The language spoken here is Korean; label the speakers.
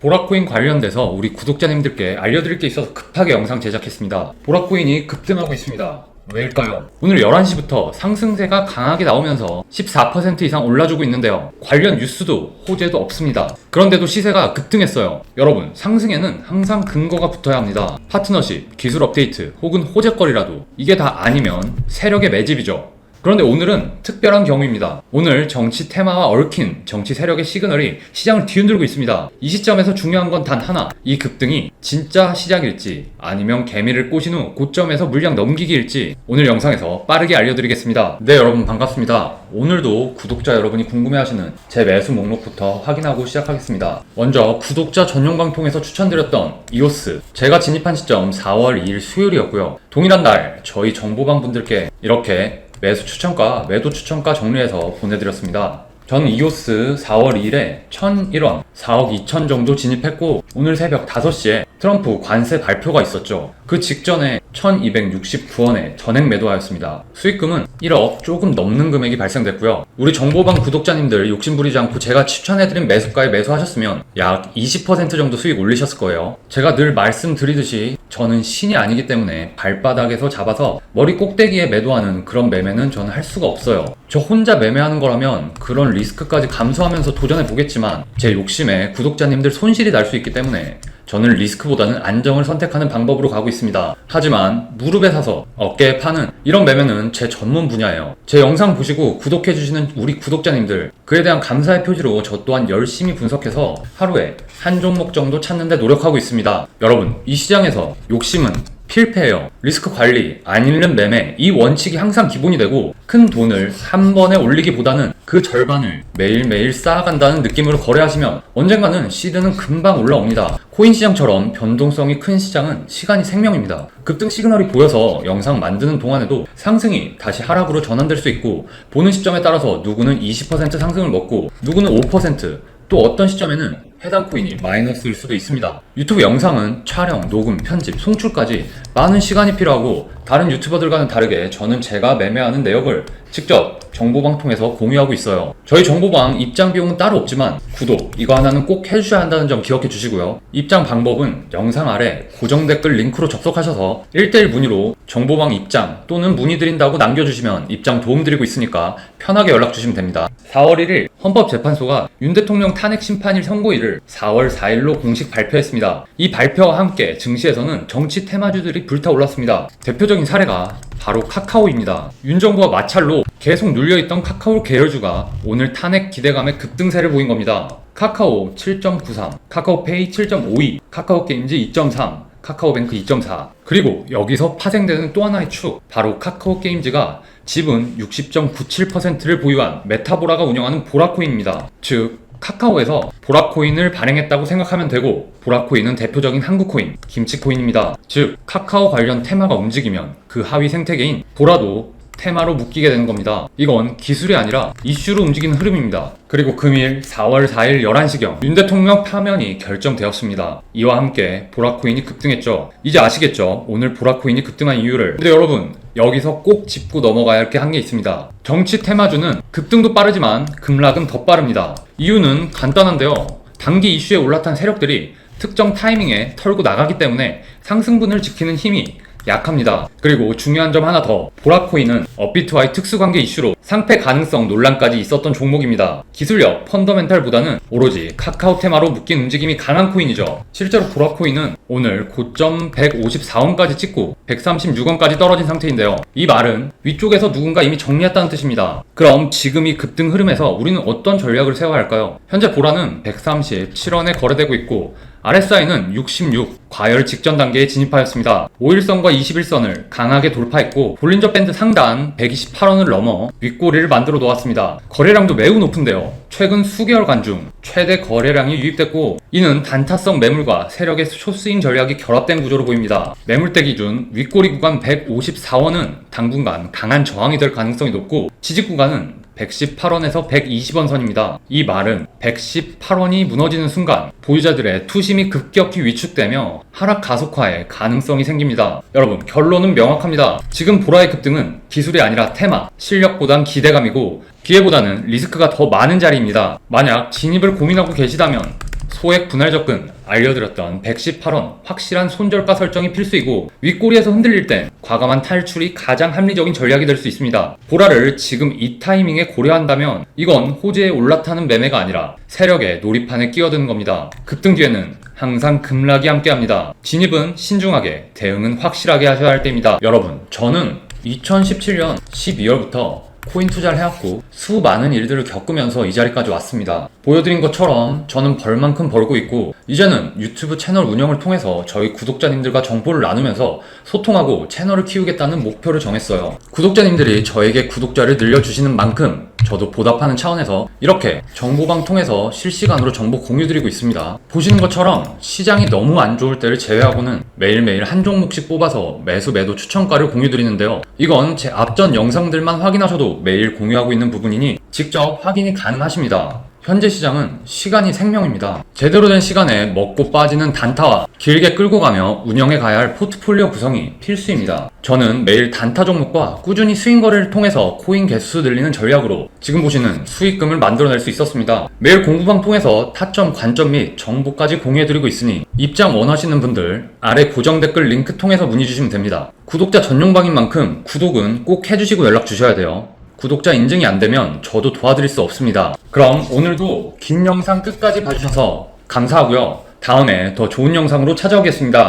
Speaker 1: 보라코인 관련돼서 우리 구독자님들께 알려드릴 게 있어서 급하게 영상 제작했습니다. 보라코인이 급등하고 있습니다. 왜일까요? 오늘 11시부터 상승세가 강하게 나오면서 14% 이상 올라주고 있는데요. 관련 뉴스도 호재도 없습니다. 그런데도 시세가 급등했어요. 여러분, 상승에는 항상 근거가 붙어야 합니다. 파트너십, 기술 업데이트, 혹은 호재거리라도 이게 다 아니면 세력의 매집이죠. 그런데 오늘은 특별한 경우입니다. 오늘 정치 테마와 얽힌 정치 세력의 시그널이 시장을 뒤흔들고 있습니다. 이 시점에서 중요한 건 단 하나. 이 급등이 진짜 시작일지 아니면 개미를 꼬신 후 고점에서 물량 넘기기일지 오늘 영상에서 빠르게 알려드리겠습니다. 네, 여러분 반갑습니다. 오늘도 구독자 여러분이 궁금해하시는 제 매수 목록부터 확인하고 시작하겠습니다. 먼저 구독자 전용 방통에서 추천드렸던 이오스 제가 진입한 시점 4월 2일 수요일이었고요. 동일한 날 저희 정보방 분들께 이렇게 매수 추천가, 매도 추천가 정리해서 보내드렸습니다. 저는 이오스 4월 2일에 1001원, 4억 2천 정도 진입했고 오늘 새벽 5시에 트럼프 관세 발표가 있었죠. 그 직전에 1269원에 전액 매도하였습니다. 수익금은 1억 조금 넘는 금액이 발생됐고요. 우리 정보방 구독자님들 욕심부리지 않고 제가 추천해드린 매수가에 매수하셨으면 약 20% 정도 수익 올리셨을 거예요. 제가 늘 말씀드리듯이 저는 신이 아니기 때문에 발바닥에서 잡아서 머리 꼭대기에 매도하는 그런 매매는 저는 할 수가 없어요. 저 혼자 매매하는 거라면 그런 리스크까지 감수하면서 도전해 보겠지만 제 욕심에 구독자님들 손실이 날 수 있기 때문에 저는 리스크보다는 안정을 선택하는 방법으로 가고 있습니다. 하지만 무릎에 사서 어깨에 파는 이런 매매는 제 전문 분야예요. 제 영상 보시고 구독해주시는 우리 구독자님들 그에 대한 감사의 표지로 저 또한 열심히 분석해서 하루에 한 종목 정도 찾는데 노력하고 있습니다. 여러분 이 시장에서 욕심은 필패예요. 리스크 관리, 안 잃는 매매, 이 원칙이 항상 기본이 되고 큰 돈을 한 번에 올리기보다는 그 절반을 매일매일 쌓아간다는 느낌으로 거래하시면 언젠가는 시드는 금방 올라옵니다. 코인 시장처럼 변동성이 큰 시장은 시간이 생명입니다. 급등 시그널이 보여서 영상 만드는 동안에도 상승이 다시 하락으로 전환될 수 있고 보는 시점에 따라서 누구는 20% 상승을 먹고 누구는 5%또 어떤 시점에는 해당 코인이 마이너스일 수도 있습니다. 유튜브 영상은 촬영, 녹음, 편집, 송출까지 많은 시간이 필요하고 다른 유튜버들과는 다르게 저는 제가 매매하는 내역을 직접 정보방 통해서 공유하고 있어요. 저희 정보방 입장 비용은 따로 없지만 구독 이거 하나는 꼭 해주셔야 한다는 점 기억해 주시고요. 입장 방법은 영상 아래 고정 댓글 링크로 접속하셔서 1대1 문의로 정보방 입장 또는 문의 드린다고 남겨주시면 입장 도움 드리고 있으니까 편하게 연락 주시면 됩니다. 4월 1일 헌법재판소가 윤 대통령 탄핵 심판일 선고일을 4월 4일로 공식 발표했습니다. 이 발표와 함께 증시에서는 정치 테마주들이 불타올랐습니다. 대표적인 사례가 바로 카카오입니다. 윤 정부와 마찰로 계속 눌려있던 카카오 계열주가 오늘 탄핵 기대감에 급등세를 보인 겁니다. 카카오 7.93, 카카오페이 7.52, 카카오게임즈 2.3, 카카오뱅크 2.4 그리고 여기서 파생되는 또 하나의 축 바로 카카오게임즈가 지분 60.97%를 보유한 메타보라가 운영하는 보라코인입니다. 즉 카카오에서 보라코인을 발행했다고 생각하면 되고 보라코인은 대표적인 한국코인 김치코인입니다. 즉 카카오 관련 테마가 움직이면 그 하위 생태계인 보라도 테마로 묶이게 되는 겁니다. 이건 기술이 아니라 이슈로 움직이는 흐름입니다. 그리고 금일 4월 4일 11시경 윤 대통령 파면이 결정되었습니다. 이와 함께 보라코인이 급등했죠. 이제 아시겠죠? 오늘 보라코인이 급등한 이유를. 근데 여러분 여기서 꼭 짚고 넘어가야 할 게 한 게 있습니다. 정치 테마주는 급등도 빠르지만 급락은 더 빠릅니다. 이유는 간단한데요. 단기 이슈에 올라탄 세력들이 특정 타이밍에 털고 나가기 때문에 상승분을 지키는 힘이 약합니다. 그리고 중요한 점 하나 더. 보라코인은 업비트와의 특수관계 이슈로 상패 가능성 논란까지 있었던 종목입니다. 기술력, 펀더멘탈보다는 오로지 카카오 테마로 묶인 움직임이 강한 코인이죠. 실제로 보라코인은 오늘 고점 154원까지 찍고 136원까지 떨어진 상태인데요. 이 말은 위쪽에서 누군가 이미 정리했다는 뜻입니다. 그럼 지금 이 급등 흐름에서 우리는 어떤 전략을 세워야 할까요? 현재 보라는 137원에 거래되고 있고 RSI는 66, 과열 직전 단계에 진입하였습니다. 5일선과 21선을 강하게 돌파했고 볼린저 밴드 상단 128원을 넘어 윗꼬리를 만들어 놓았습니다. 거래량도 매우 높은데요. 최근 수개월간 중 최대 거래량이 유입됐고 이는 단타성 매물과 세력의 쇼스윙 전략이 결합된 구조로 보입니다. 매물대 기준 윗꼬리 구간 154원은 당분간 강한 저항이 될 가능성이 높고 지지 구간은 118원에서 120원 선입니다. 이 말은 118원이 무너지는 순간 보유자들의 투심이 급격히 위축되며 하락 가속화의 가능성이 생깁니다. 여러분 결론은 명확합니다. 지금 보라의 급등은 기술이 아니라 테마, 실력보단 기대감이고 기회보다는 리스크가 더 많은 자리입니다. 만약 진입을 고민하고 계시다면 소액 분할 접근 알려드렸던 118원 확실한 손절가 설정이 필수이고 윗꼬리에서 흔들릴 땐 과감한 탈출이 가장 합리적인 전략이 될 수 있습니다. 보라를 지금 이 타이밍에 고려한다면 이건 호재에 올라타는 매매가 아니라 세력의 놀이판에 끼어드는 겁니다. 급등 뒤에는 항상 급락이 함께합니다. 진입은 신중하게, 대응은 확실하게 하셔야 할 때입니다. 여러분, 저는 2017년 12월부터 코인 투자를 해왔고 수많은 일들을 겪으면서 이 자리까지 왔습니다. 보여드린 것처럼 저는 벌만큼 벌고 있고 이제는 유튜브 채널 운영을 통해서 저희 구독자님들과 정보를 나누면서 소통하고 채널을 키우겠다는 목표를 정했어요. 구독자님들이 저에게 구독자를 늘려주시는 만큼 저도 보답하는 차원에서 이렇게 정보방 통해서 실시간으로 정보 공유드리고 있습니다. 보시는 것처럼 시장이 너무 안 좋을 때를 제외하고는 매일매일 한 종목씩 뽑아서 매수 매도 추천가를 공유드리는데요. 이건 제 앞전 영상들만 확인하셔도 매일 공유하고 있는 부분이니 직접 확인이 가능하십니다. 현재 시장은 시간이 생명입니다. 제대로 된 시간에 먹고 빠지는 단타와 길게 끌고 가며 운영해 가야 할 포트폴리오 구성이 필수입니다. 저는 매일 단타 종목과 꾸준히 스윙 거래를 통해서 코인 개수 늘리는 전략으로 지금 보시는 수익금을 만들어낼 수 있었습니다. 매일 공부방 통해서 타점, 관점 및 정보까지 공유해드리고 있으니 입장 원하시는 분들 아래 고정 댓글 링크 통해서 문의 주시면 됩니다. 구독자 전용방인 만큼 구독은 꼭 해주시고 연락 주셔야 돼요. 구독자 인증이 안 되면 저도 도와드릴 수 없습니다. 그럼 오늘도 긴 영상 끝까지 봐주셔서 감사하고요. 다음에 더 좋은 영상으로 찾아오겠습니다.